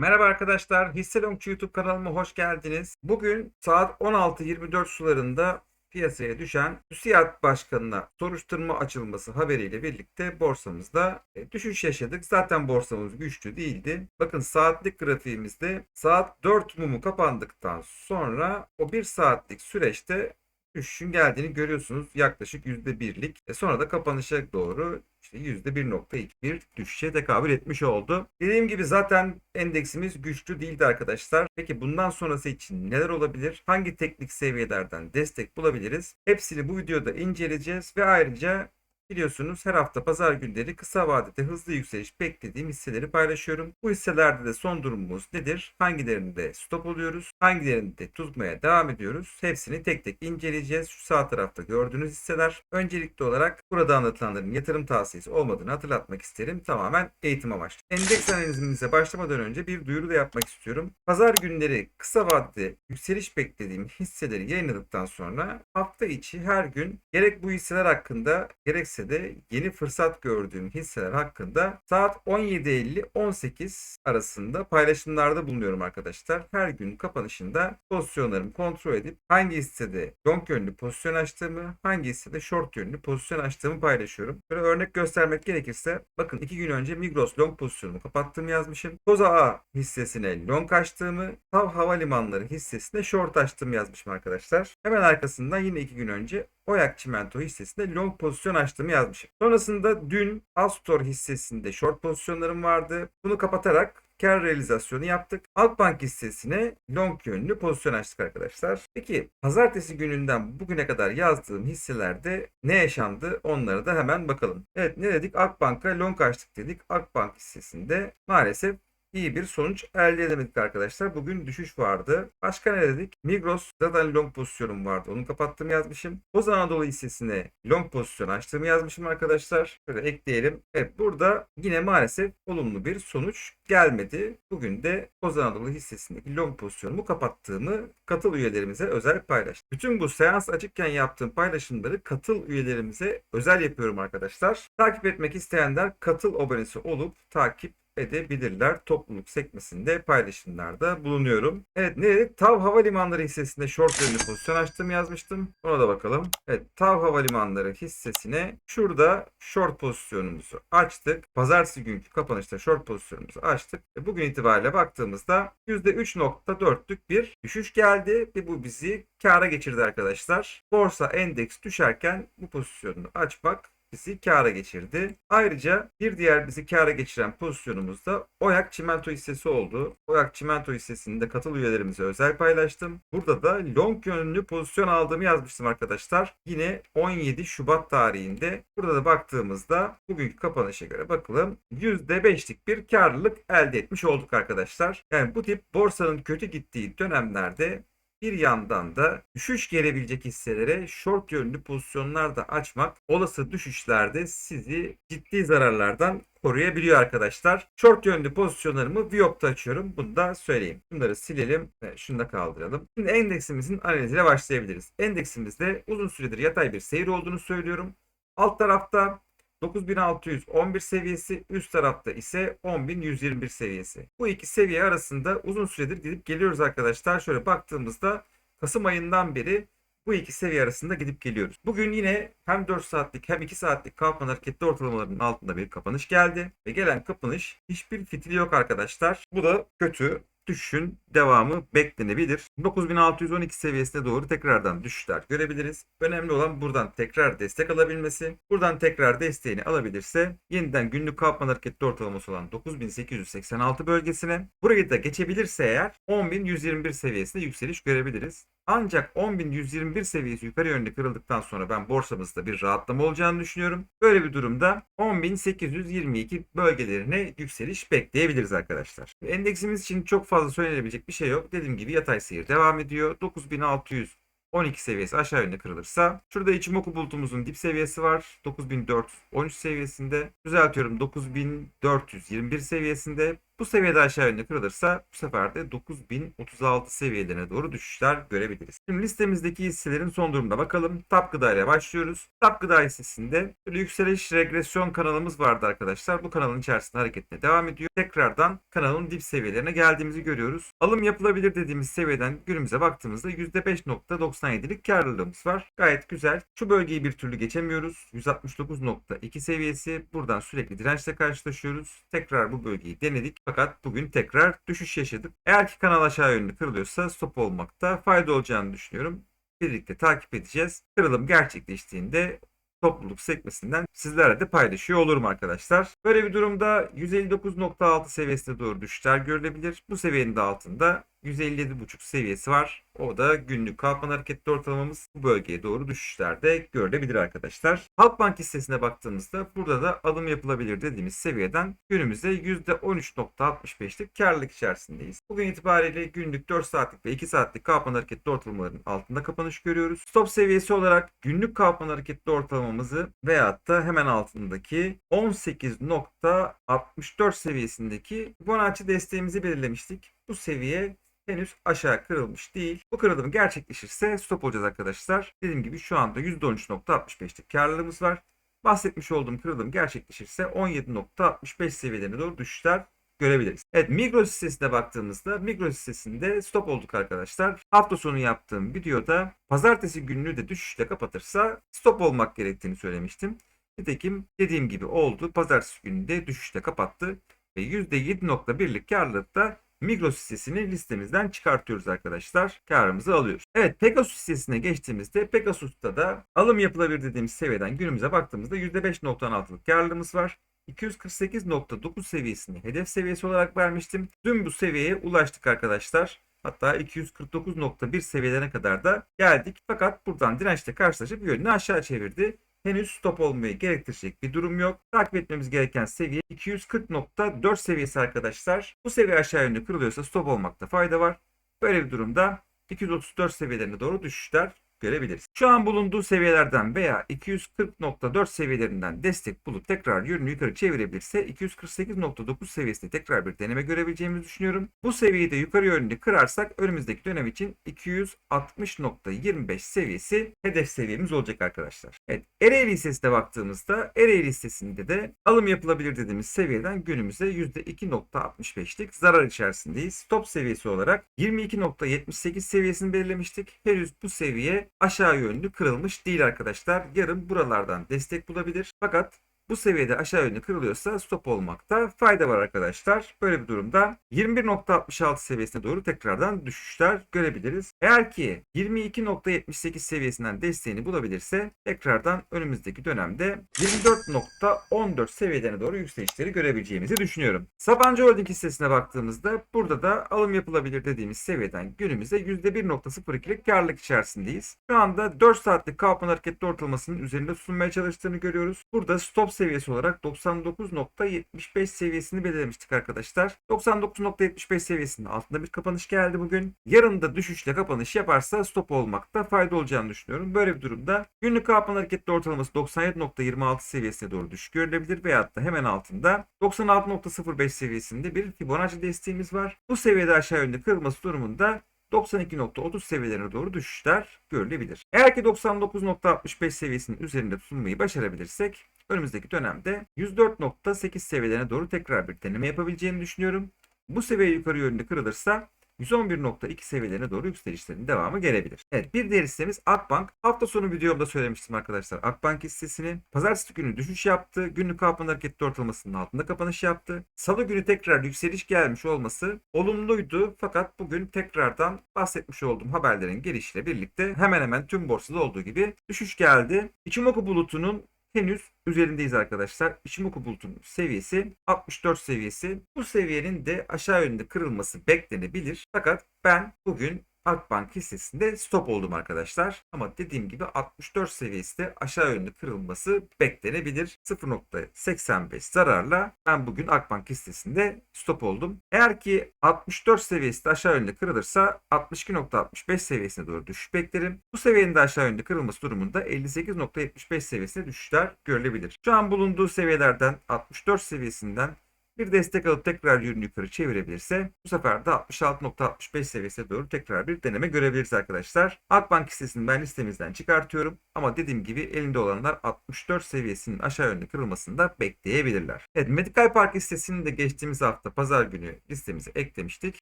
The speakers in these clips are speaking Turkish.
Merhaba arkadaşlar, Hisse Longçu YouTube kanalıma hoş geldiniz. Bugün saat 16.24 sularında piyasaya düşen TÜSİAD Başkanı'na soruşturma açılması haberiyle birlikte borsamızda e, düşüş yaşadık. Zaten borsamız güçlü değildi. Bakın saatlik grafiğimizde saat 4 mumu kapandıktan sonra o 1 saatlik süreçte düşüşün geldiğini görüyorsunuz. Yaklaşık %1'lik. E sonra da kapanışa doğru işte %1.2 bir düşüşe tekabül etmiş oldu. Dediğim gibi zaten endeksimiz güçlü değildi arkadaşlar. Peki bundan sonrası için neler olabilir? Hangi teknik seviyelerden destek bulabiliriz? Hepsini bu videoda inceleyeceğiz ve ayrıca Biliyorsunuz her hafta pazar günleri kısa vadede hızlı yükseliş beklediğim hisseleri paylaşıyorum. Bu hisselerde de son durumumuz nedir? Hangilerinde stop oluyoruz? Hangilerinde tutmaya devam ediyoruz? Hepsini tek tek inceleyeceğiz. Şu sağ tarafta gördüğünüz hisseler. Öncelikli olarak burada anlatılanların yatırım tavsiyesi olmadığını hatırlatmak isterim. Tamamen eğitim amaçlı. Endeks analizimize başlamadan önce bir duyuru da yapmak istiyorum. Pazar günleri kısa vadede yükseliş beklediğim hisseleri yayınladıktan sonra hafta içi her gün gerek bu hisseler hakkında gerekse de yeni fırsat gördüğüm hisseler hakkında saat 17.50-18 arasında paylaşımlarda bulunuyorum arkadaşlar. Her gün kapanışında pozisyonlarımı kontrol edip hangi hissede long yönlü pozisyon açtığımı, hangi hissede short yönlü pozisyon açtığımı paylaşıyorum. Böyle örnek göstermek gerekirse bakın 2 gün önce Migros long pozisyonumu kapattığımı yazmışım. Koza A hissesine long açtığımı, Tav Havalimanları hissesine short açtığımı yazmışım arkadaşlar. Hemen arkasından yine 2 gün önce Oyak Çimento hissesinde long pozisyon açtığımı yazmışım. Sonrasında dün Astor hissesinde short pozisyonlarım vardı. Bunu kapatarak kar realizasyonu yaptık. Halkbank hissesine long yönlü pozisyon açtık arkadaşlar. Peki pazartesi gününden bugüne kadar yazdığım hisselerde ne yaşandı onlara da hemen bakalım. Evet ne dedik? Akbank'a long açtık dedik. Akbank hissesinde maalesef iyi bir sonuç elde edemedik arkadaşlar. Bugün düşüş vardı. Başka ne dedik? Migros zaten long pozisyonum vardı. Onu kapattım yazmışım. Boz Anadolu hissesine long pozisyon açtığımı yazmışım arkadaşlar. Şöyle ekleyelim. Evet burada yine maalesef olumlu bir sonuç gelmedi. Bugün de Boz Anadolu hissesindeki long pozisyonumu kapattığımı katıl üyelerimize özel paylaştım. Bütün bu seans açıkken yaptığım paylaşımları katıl üyelerimize özel yapıyorum arkadaşlar. Takip etmek isteyenler katıl abonesi olup takip edebilirler. Topluluk sekmesinde paylaşımlarda bulunuyorum. Evet ne dedik? Tav Havalimanları hissesinde short yönlü pozisyon açtım yazmıştım. Ona da bakalım. Evet Tav Havalimanları hissesine şurada short pozisyonumuzu açtık. Pazartesi günkü kapanışta short pozisyonumuzu açtık. Ve bugün itibariyle baktığımızda %3.4'lük bir düşüş geldi ve bu bizi kâra geçirdi arkadaşlar. Borsa endeks düşerken bu pozisyonu açmak bizi kâra geçirdi. Ayrıca bir diğer bizi kâra geçiren pozisyonumuz da Oyak Çimento hissesi oldu. Oyak Çimento hissesini de katıl üyelerimize özel paylaştım. Burada da long yönlü pozisyon aldığımı yazmıştım arkadaşlar. Yine 17 Şubat tarihinde. Burada da baktığımızda bugünkü kapanışa göre bakalım %5'lik bir karlılık elde etmiş olduk arkadaşlar. Yani bu tip borsanın kötü gittiği dönemlerde bir yandan da düşüş gelebilecek hisselere short yönlü pozisyonlar da açmak olası düşüşlerde sizi ciddi zararlardan koruyabiliyor arkadaşlar. Short yönlü pozisyonlarımı Viop'ta açıyorum. Bunu da söyleyeyim. Bunları silelim ve şunu da kaldıralım. Şimdi endeksimizin analiziyle başlayabiliriz. Endeksimizde uzun süredir yatay bir seyir olduğunu söylüyorum. Alt tarafta 9611 seviyesi, üst tarafta ise 10121 seviyesi. Bu iki seviye arasında uzun süredir gidip geliyoruz arkadaşlar. Şöyle baktığımızda Kasım ayından beri bu iki seviye arasında gidip geliyoruz. Bugün yine hem 4 saatlik hem 2 saatlik kalkman hareketli ortalamalarının altında bir kapanış geldi. Ve gelen kapanış hiçbir fitili yok arkadaşlar. Bu da kötü düşüşün devamı beklenebilir. 9612 seviyesine doğru tekrardan düşüşler görebiliriz. Önemli olan buradan tekrar destek alabilmesi. Buradan tekrar desteğini alabilirse yeniden günlük kalkma hareketli ortalaması olan 9886 bölgesine burayı da geçebilirse eğer 10121 seviyesinde yükseliş görebiliriz. Ancak 10.121 seviyesi yukarı yönlü kırıldıktan sonra ben borsamızda bir rahatlama olacağını düşünüyorum. Böyle bir durumda 10.822 bölgelerine yükseliş bekleyebiliriz arkadaşlar. Endeksimiz için çok fazla söylenebilecek bir şey yok. Dediğim gibi yatay seyir devam ediyor. 9600 12 seviyesi aşağı yönde kırılırsa. Şurada Ichimoku bulutumuzun dip seviyesi var. 9413 seviyesinde. Düzeltiyorum 9421 seviyesinde. Bu seviyede aşağı yönlü kırılırsa bu sefer de 9036 seviyelerine doğru düşüşler görebiliriz. Şimdi listemizdeki hisselerin son durumuna bakalım. Tap Gıda ile başlıyoruz. Tap Gıda hissesinde yükseliş regresyon kanalımız vardı arkadaşlar. Bu kanalın içerisinde hareketine devam ediyor. Tekrardan kanalın dip seviyelerine geldiğimizi görüyoruz. Alım yapılabilir dediğimiz seviyeden günümüze baktığımızda %5.97'lik karlılığımız var. Gayet güzel. Şu bölgeyi bir türlü geçemiyoruz. 169.2 seviyesi. Buradan sürekli dirençle karşılaşıyoruz. Tekrar bu bölgeyi denedik. Fakat bugün tekrar düşüş yaşadık. Eğer ki kanal aşağı yönlü kırılıyorsa stop olmakta fayda olacağını düşünüyorum. Birlikte takip edeceğiz. Kırılım gerçekleştiğinde topluluk sekmesinden sizlerle de paylaşıyor olurum arkadaşlar. Böyle bir durumda 159.6 seviyesine doğru düşüşler görülebilir. Bu seviyenin de altında 157.5 seviyesi var. O da günlük Kalkman hareketli ortalamamız bu bölgeye doğru düşüşlerde görülebilir arkadaşlar. Halkbank hissesine baktığımızda burada da alım yapılabilir dediğimiz seviyeden günümüzde %13.65'lik karlılık içerisindeyiz. Bugün itibariyle günlük 4 saatlik ve 2 saatlik Kalkman hareketli ortalamaların altında kapanış görüyoruz. Stop seviyesi olarak günlük Kalkman hareketli ortalamamızı veyahut da hemen altındaki 18.64 seviyesindeki Fibonacci desteğimizi belirlemiştik. Bu seviye henüz aşağı kırılmış değil. Bu kırılım gerçekleşirse stop olacağız arkadaşlar. Dediğim gibi şu anda %13.65'lik karlılığımız var. Bahsetmiş olduğum kırılım gerçekleşirse 17.65 seviyelerine doğru düşüşler görebiliriz. Evet Migros hissesine baktığımızda Migros hissesinde stop olduk arkadaşlar. Hafta sonu yaptığım videoda pazartesi gününü de düşüşle kapatırsa stop olmak gerektiğini söylemiştim. Nitekim dediğim gibi oldu. Pazartesi günü de düşüşle kapattı ve %7.1'lik karlılıkta Migros hissesini listemizden çıkartıyoruz arkadaşlar. Karımızı alıyoruz. Evet Pegasus hissesine geçtiğimizde Pegasus'ta da alım yapılabilir dediğimiz seviyeden günümüze baktığımızda %5.16'lık karlılığımız var. 248.9 seviyesini hedef seviyesi olarak vermiştim. Dün bu seviyeye ulaştık arkadaşlar. Hatta 249.1 seviyelerine kadar da geldik. Fakat buradan dirençle karşılaşıp yönünü aşağı çevirdi. Henüz stop olmayı gerektirecek bir durum yok. Takip etmemiz gereken seviye 240.4 seviyesi arkadaşlar. Bu seviye aşağı yönlü kırılıyorsa stop olmakta fayda var. Böyle bir durumda 234 seviyelerine doğru düşüşler görebiliriz. Şu an bulunduğu seviyelerden veya 240.4 seviyelerinden destek bulup tekrar yönünü yukarı çevirebilirse 248.9 seviyesinde tekrar bir deneme görebileceğimizi düşünüyorum. Bu seviyeyi de yukarı yönlü kırarsak önümüzdeki dönem için 260.25 seviyesi hedef seviyemiz olacak arkadaşlar. Evet Ereğli listesine baktığımızda Ereğli listesinde de alım yapılabilir dediğimiz seviyeden günümüze %2.65'lik zarar içerisindeyiz. Stop seviyesi olarak 22.78 seviyesini belirlemiştik. Henüz bu seviye aşağı yönlü kırılmış değil arkadaşlar. Yarın buralardan destek bulabilir. Fakat bu seviyede aşağı yönlü kırılıyorsa stop olmakta fayda var arkadaşlar. Böyle bir durumda 21.66 seviyesine doğru tekrardan düşüşler görebiliriz. Eğer ki 22.78 seviyesinden desteğini bulabilirse tekrardan önümüzdeki dönemde 24.14 seviyelerine doğru yükselişleri görebileceğimizi düşünüyorum. Sabancı Holding hissesine baktığımızda burada da alım yapılabilir dediğimiz seviyeden günümüze %1.02'lik karlılık içerisindeyiz. Şu anda 4 saatlik Kaufman hareketli ortalamasının üzerinde sunmaya çalıştığını görüyoruz. Burada stop seviyesi olarak 99.75 seviyesini belirlemiştik arkadaşlar. 99.75 seviyesinin altında bir kapanış geldi bugün. Yarın da düşüşle kapanış yaparsa stop olmakta fayda olacağını düşünüyorum. Böyle bir durumda günlük Kaufman hareketli ortalaması 97.26 seviyesine doğru düşüş görülebilir veyahut da hemen altında 96.05 seviyesinde bir Fibonacci desteğimiz var. Bu seviyede aşağı yönlü kırılması durumunda 92.30 seviyelerine doğru düşüşler görülebilir. Eğer ki 99.65 seviyesinin üzerinde tutunmayı başarabilirsek önümüzdeki dönemde 104.8 seviyelerine doğru tekrar bir deneme yapabileceğimi düşünüyorum. Bu seviye yukarı yönlü kırılırsa 111.2 seviyelerine doğru yükselişlerin devamı gelebilir. Evet bir diğer hissemiz Akbank. Hafta sonu videomda söylemiştim arkadaşlar. Akbank hissesinin pazartesi günü düşüş yaptı. Günlük kapanma hareketli ortalamasının altında kapanış yaptı. Salı günü tekrar yükseliş gelmiş olması olumluydu. Fakat bugün tekrardan bahsetmiş olduğum haberlerin gelişiyle birlikte hemen hemen tüm borsada olduğu gibi düşüş geldi. Ichimoku bulutunun henüz üzerindeyiz arkadaşlar. Ichimoku bulutunun seviyesi 64 seviyesi. Bu seviyenin de aşağı yönde kırılması beklenebilir. Fakat ben bugün Akbank hissesinde stop oldum arkadaşlar. Ama dediğim gibi 64 seviyesi de aşağı yönlü kırılması beklenebilir. 0.85 zararla ben bugün Akbank hissesinde stop oldum. Eğer ki 64 seviyesi de aşağı yönlü kırılırsa 62.65 seviyesine doğru düşüş beklerim. Bu seviyenin de aşağı yönlü kırılması durumunda 58.75 seviyesine düşüşler görülebilir. Şu an bulunduğu seviyelerden 64 seviyesinden bir destek alıp tekrar yönünü yukarı çevirebilirse bu sefer de 66.65 seviyesine doğru tekrar bir deneme görebiliriz arkadaşlar. Akbank hissesini ben listemizden çıkartıyorum ama dediğim gibi elinde olanlar 64 seviyesinin aşağı yönlü kırılmasını da bekleyebilirler. Evet Medical Park hissesini de geçtiğimiz hafta pazar günü listemize eklemiştik.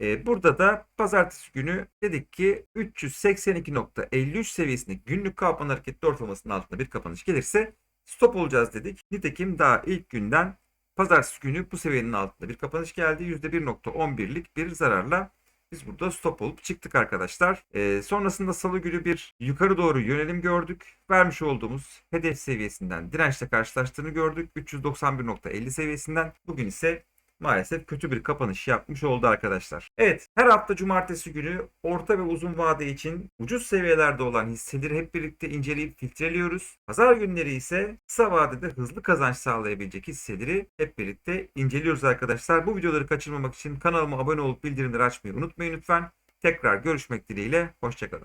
Ee, burada da pazartesi günü dedik ki 382.53 seviyesindeki günlük kapan hareketli ortalamasının altında bir kapanış gelirse stop olacağız dedik. Nitekim daha ilk günden pazartesi günü bu seviyenin altında bir kapanış geldi. %1.11'lik bir zararla biz burada stop olup çıktık arkadaşlar. Ee, sonrasında salı günü bir yukarı doğru yönelim gördük. Vermiş olduğumuz hedef seviyesinden dirençle karşılaştığını gördük. 391.50 seviyesinden. Bugün ise maalesef kötü bir kapanış yapmış oldu arkadaşlar. Evet her hafta cumartesi günü orta ve uzun vade için ucuz seviyelerde olan hisseleri hep birlikte inceleyip filtreliyoruz. Pazar günleri ise kısa vadede hızlı kazanç sağlayabilecek hisseleri hep birlikte inceliyoruz arkadaşlar. Bu videoları kaçırmamak için kanalıma abone olup bildirimleri açmayı unutmayın lütfen. Tekrar görüşmek dileğiyle. Hoşçakalın.